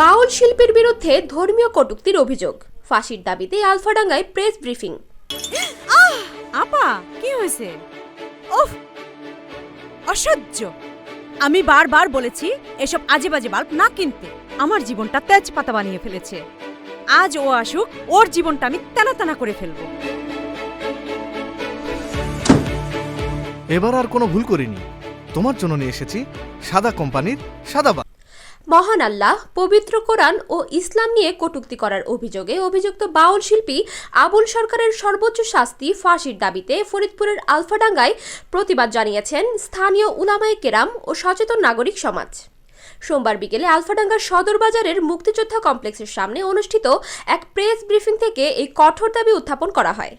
বাউল শিল্পীর বিরুদ্ধে ধর্মীয় কটূক্তির অভিযোগ। ফাঁসির দাবিতে আলফাডাঙ্গায় প্রেস ব্রিফিং। আপা কি হয়েছে? ওহ অসহ্য। আমি বারবার বলেছি এসব আজে বাজে বাল্ব না কিনতে। আমার জীবনটা তেজপাতা বানিয়ে ফেলেছে। আজ ও আসুক ওর জীবনটা আমি তেনা তেনা করে ফেলব। এবার আর কোনো ভুল করিনি। তোমার জন্য নিয়ে এসেছি সাদা কোম্পানির সাদা বা মহান আল্লাহ, পবিত্র কোরআন ও ইসলাম নিয়ে কটূক্তি করার অভিযোগে অভিযুক্ত বাউল শিল্পী আবুল সরকারের সর্বোচ্চ শাস্তি ফাঁসির দাবিতে ফরিদপুরের আলফাডাঙ্গায় প্রতিবাদ জানিয়েছেন স্থানীয় উলামায়ে কেরাম ও সচেতন নাগরিক সমাজ। সোমবার বিকেলে আলফাডাঙ্গার সদর বাজারের মুক্তিযোদ্ধা কমপ্লেক্সের সামনে অনুষ্ঠিত এক প্রেস ব্রিফিং থেকে এই কঠোর দাবি উত্থাপন করা হয়।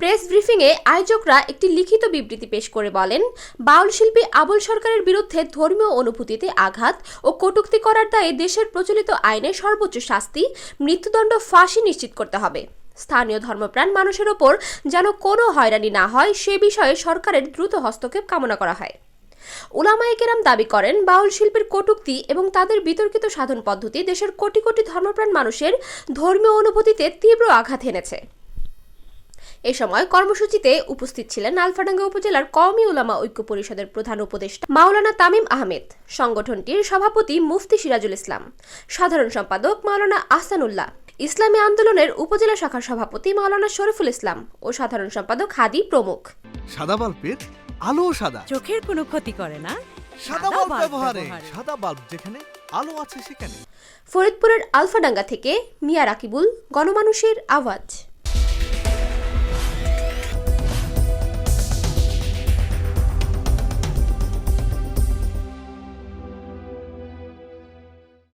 প্রেস ব্রিফিংয়ে আয়োজকরা একটি লিখিত বিবৃতি পেশ করে বলেন, বাউল শিল্পী আবুল সরকারের বিরুদ্ধে ধর্মীয় অনুভূতিতে আঘাত ও কটূক্তি করার দায়ে দেশের প্রচলিত আইনে সর্বোচ্চ শাস্তি, মৃত্যুদণ্ড ফাঁসি নিশ্চিত করতে হবে। স্থানীয় ধর্মপ্রাণ মানুষের ওপর যেন কোনো হয়রানি না হয়, সে বিষয়ে সরকারের দ্রুত হস্তক্ষেপ কামনা করা হয়। উলামায়ে কেরাম দাবি করেন, বাউল শিল্পের কটূক্তি এবং তাদের বিতর্কিত সাধন পদ্ধতি দেশের কোটি কোটি ধর্মপ্রাণ মানুষের ধর্মীয় অনুভূতিতে তীব্র আঘাত এনেছে। এ সময় কর্মসূচিতে উপস্থিত ছিলেন আলফাডাঙ্গা উপজেলার কওমি উলামা ঐক্য পরিষদের প্রধান উপদেষ্টা মাওলানা তামিম আহমেদ সংগঠনটির সভাপতি মুফতি সিরাজুল ইসলাম সাধারণ সম্পাদক মাওলানা আহসানুল্লাহ ইসলামী আন্দোলনের উপজেলা শাখার সভাপতি মাওলানা শরীফুল ইসলাম ও সাধারণ সম্পাদক হাদি প্রমুখ। সাদা বাল্বের আলো সাদা। চোখের কোনো ক্ষতি করে না। সাদা বাল্ব ব্যবহারে। সাদা বাল্ব যেখানে আলো আছে সেখানে। ফরিদপুরের আলফাডাঙ্গা থেকে মিয়া রাকিবুল গণমানুষের আওয়াজ।